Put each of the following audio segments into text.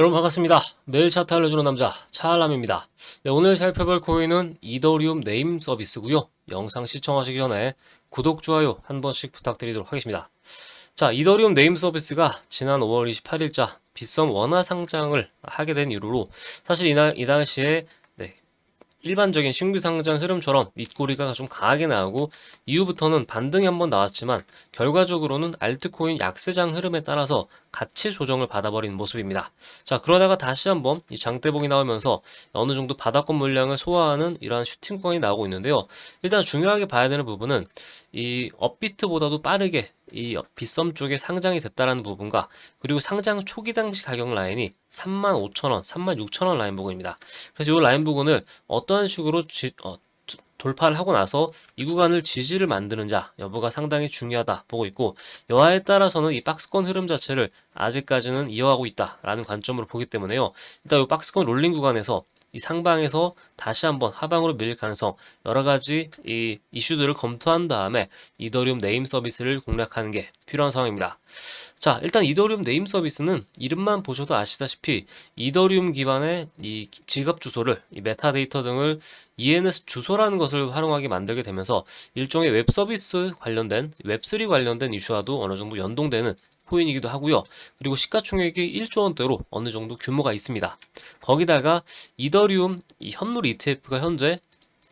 여러분 반갑습니다. 매일 차트 알려주는 남자 차알람입니다. 네, 오늘 살펴볼 코인은 이더리움 네임 서비스고요. 영상 시청하시기 전에 구독, 좋아요 한 번씩 부탁드리도록 하겠습니다. 자, 이더리움 네임 서비스가 지난 5월 28일자 빗썸 원화 상장을 하게 된 이후로 사실 이날, 이 당시에 네, 일반적인 신규 상장 흐름처럼 윗꼬리가 좀 강하게 나오고 이후부터는 반등이 한번 나왔지만 결과적으로는 알트코인 약세장 흐름에 따라서 가치 조정을 받아버린 모습입니다. 자 그러다가 다시 한번 이 장대봉이 나오면서 어느 정도 바닥권 물량을 소화하는 이러한 슈팅권이 나오고 있는데요. 일단 중요하게 봐야 되는 부분은 이 업비트보다도 빠르게 이 빗썸 쪽에 상장이 됐다라는 부분과 그리고 상장 초기 당시 가격 라인이 35,000원, 36,000원 라인 부분입니다. 그래서 이 라인 부분을 어떠한 식으로 지, 어, 주- 돌파를 하고 나서 이 구간을 지지를 만드는 자 여부가 상당히 중요하다 보고 있고 여하에 따라서는 이 박스권 흐름 자체를 아직까지는 이어가고 있다라는 관점으로 보기 때문에요. 일단 이 박스권 롤링 구간에서 이 상방에서 다시 한번 하방으로 밀릴 가능성 여러 가지 이 이슈들을 검토한 다음에 이더리움 네임 서비스를 공략하는 게 필요한 상황입니다. 자, 일단 이더리움 네임 서비스는 이름만 보셔도 아시다시피 이더리움 기반의 이 지갑 주소를 이 메타데이터 등을 ENS 주소라는 것을 활용하게 만들게 되면서 일종의 웹 서비스 관련된 웹3 관련된 이슈와도 어느 정도 연동되는 코인이기도 하고요. 그리고 시가총액이 1조 원대로 어느 정도 규모가 있습니다. 거기다가 이더리움 이 현물 ETF가 현재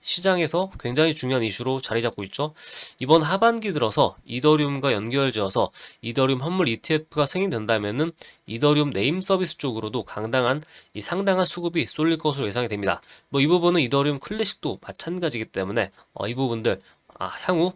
시장에서 굉장히 중요한 이슈로 자리 잡고 있죠. 이번 하반기 들어서 이더리움과 연결지어서 이더리움 현물 ETF가 생긴된다면은 이더리움 네임 서비스 쪽으로도 강당한 이 상당한 수급이 쏠릴 것으로 예상이 됩니다. 뭐 이 부분은 이더리움 클래식도 마찬가지이기 때문에 어, 이 부분들 아, 향후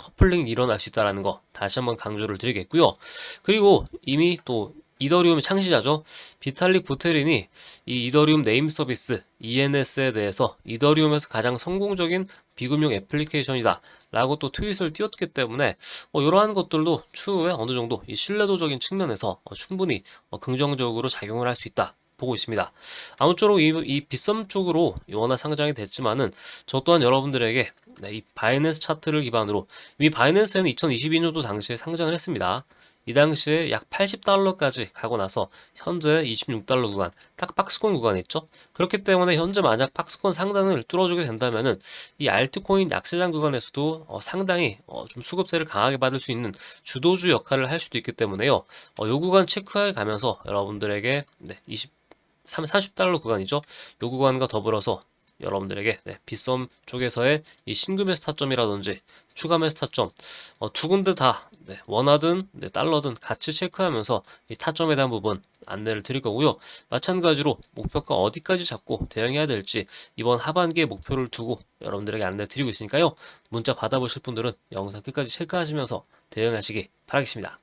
커플링이 일어날 수 있다는 거 다시 한번 강조를 드리겠고요. 그리고 이미 또 이더리움의 창시자죠. 비탈릭 부테린이 이 이더리움 네임 서비스 ENS에 대해서 이더리움에서 가장 성공적인 비금융 애플리케이션이다 라고 또 트윗을 띄웠기 때문에 어, 이러한 것들도 추후에 어느 정도 이 신뢰도적인 측면에서 어, 충분히 어, 긍정적으로 작용을 할 수 있다 보고 있습니다. 아무쪼록 이, 이 빗썸 쪽으로 원화 상장이 됐지만은 저 또한 여러분들에게 네, 이 바이낸스 차트를 기반으로 이미 바이낸스에는 2022년도 당시에 상장을 했습니다. 이 당시에 약 80달러까지 가고 나서 현재 26달러 구간, 딱 박스권 구간이 있죠. 그렇기 때문에 현재 만약 박스권 상단을 뚫어주게 된다면은 이 알트코인 약세장 구간에서도 어, 상당히 어, 좀 수급세를 강하게 받을 수 있는 주도주 역할을 할 수도 있기 때문에요. 어, 요 구간 체크해 가면서 여러분들에게 네, 20 3, 30달러 구간이죠. 요 구간과 더불어서 여러분들에게 네, 빗썸 쪽에서의 이 신규 매수 타점이라든지 추가 매수 타점 어, 두 군데 다 네, 원화든 네, 달러든 같이 체크하면서 이 타점에 대한 부분 안내를 드릴 거고요. 마찬가지로 목표가 어디까지 잡고 대응해야 될지 이번 하반기에 목표를 두고 여러분들에게 안내 드리고 있으니까요. 문자 받아보실 분들은 영상 끝까지 체크하시면서 대응하시기 바라겠습니다.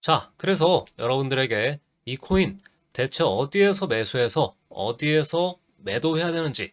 자, 그래서 여러분들에게 이 코인 대체 어디에서 매수해서 어디에서 매도해야 되는지